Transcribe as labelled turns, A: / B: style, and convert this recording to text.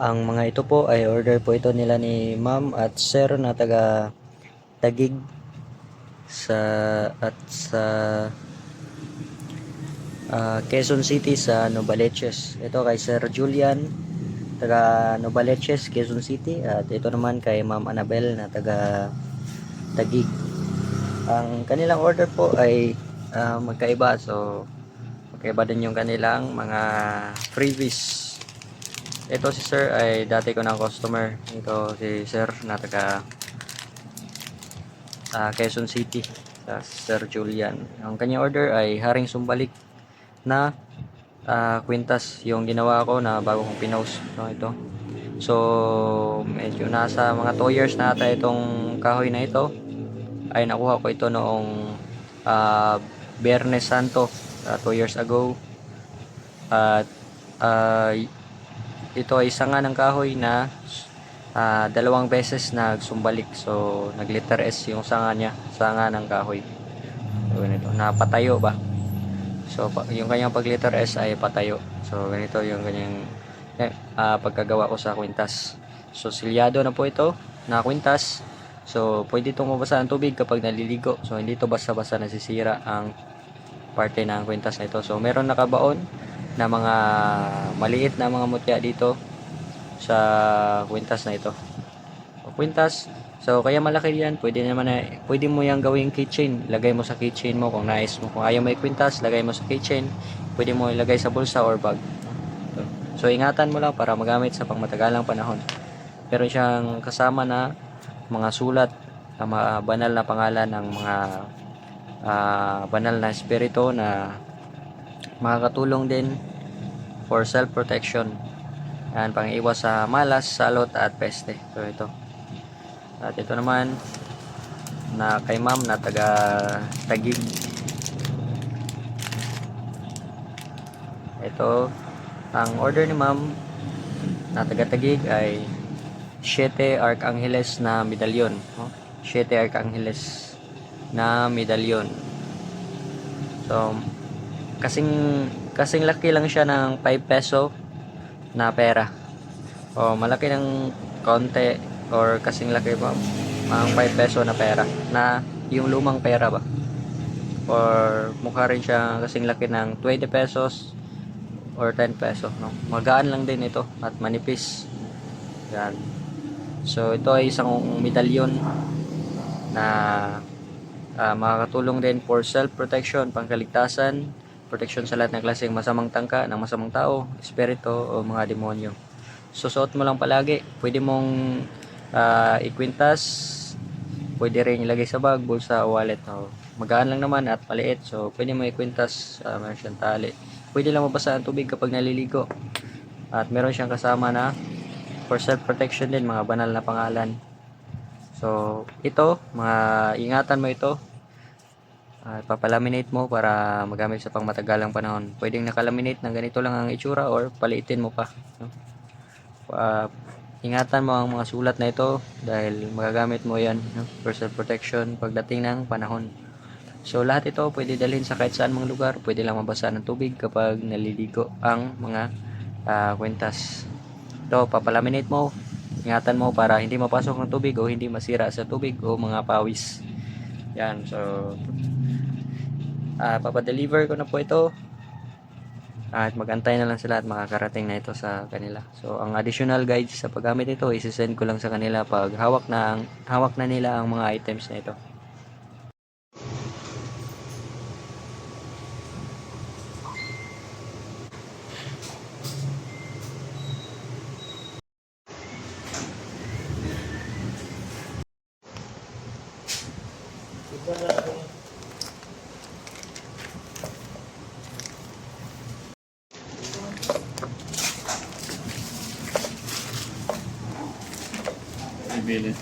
A: Ang mga ito po ay order po ito nila ni ma'am at sir na taga Tagig sa at sa ah, Quezon City sa Novaliches. Ito kay Sir Julian taga Novaliches, Quezon City at ito naman kay Ma'am Annabel na taga Tagig. Ang kanilang order po ay ah, magkaiba so magkaiba din yung kanilang mga freebies. Ito si Sir ay dati ko ng customer. Ito si Sir na taga ah, Quezon City sa Sir Julian. Ang kanyang order ay haring sumbalik na ah, kwintas yung ginawa ko na bago kong pinost no ito. So medyo nasa mga 2 years na ata itong kahoy na ito. Ay nakuha ko ito noong ah, Biyernes Santo 2 years ago. At ah, ito ay sanga ng kahoy na ah, dalawang beses nagsumbalik. So, nag-letter S yung sanga niya, sanga ng kahoy. So, ganito, napatayo ba? So, yung kanyang pag-letter S ay patayo. So, ganito yung kanyang eh, ah, pagkagawa ko sa kwintas. So, silyado na po ito, na kwintas. So, pwede itong mabasa ng tubig kapag naliligo. So, hindi ito basta-basta nasisira ang parte ng kwintas na ito. So, meron nakabaon na mga maliit na mga mutya dito sa kwintas na ito. O kwintas, so kaya malaki yan, pwede naman na, pwede mo yung gawing keychain, lagay mo sa keychain mo kung nais mo. Kung ayaw mo kwintas, lagay mo sa keychain, pwede mo ilagay sa bulsa or bag. So, ingatan mo lang para magamit sa pangmatagalang panahon. Meron siyang kasama na mga sulat, mga banal na pangalan ng mga ah, banal na espiritu na makakatulong din for self-protection. Yan, pang iwas sa malas, salot at peste. So ito. At ito naman na kay ma'am na taga Tagig. Ito, ang order ni ma'am na taga Tagig ay 7 Archangeles na medalyon. No? 7 Archangeles na medalyon. So, kasing kasing laki lang siya ng 5 peso na pera. O malaki ng konti or kasing laki pa ang 5 peso na pera na yung lumang pera ba? Or mukha rin siya kasing laki ng 20 pesos or 10 peso no? Magaan lang din ito at manipis. Yan. So ito ay isang medalyon na ah, makakatulong din for self protection pangkaligtasan protection sa lahat ng klaseng masamang tangka ng masamang tao, espiritu o mga demonyo. Susuot mo lang palagi. Pwede mong ah, ikwintas, pwede rin ilagay sa bag, bulsa o wallet. O, magaan lang naman at maliit. So, pwede mo ikwintas, uh, meron siyang tali. Pwede lang mabasa ang tubig kapag naliligo. At meron siyang kasama na for self-protection din, mga banal na pangalan. So, ito, mga ingatan mo ito at papalaminate mo para magamit sa pangmatagalang panahon. Pwedeng nakalaminate ng ganito lang ang itsura or paliitin mo pa. No? Ah, ingatan mo ang mga sulat na ito dahil magagamit mo yan no? for self-protection pagdating ng panahon. So lahat ito pwede dalhin sa kahit saan mga lugar. Pwede lang mabasa ng tubig kapag naliligo ang mga ah, kwentas. Ito, papalaminate mo. Ingatan mo para hindi mapasok ng tubig o hindi masira sa tubig o mga pawis. Yan, so ah papadeliver ko na po ito. At magantay na lang sila at makakarating na ito sa kanila. So ang additional guides sa paggamit ito isi-send ko lang sa kanila pag hawak na hawak na nila ang mga items na ito
B: Ibili.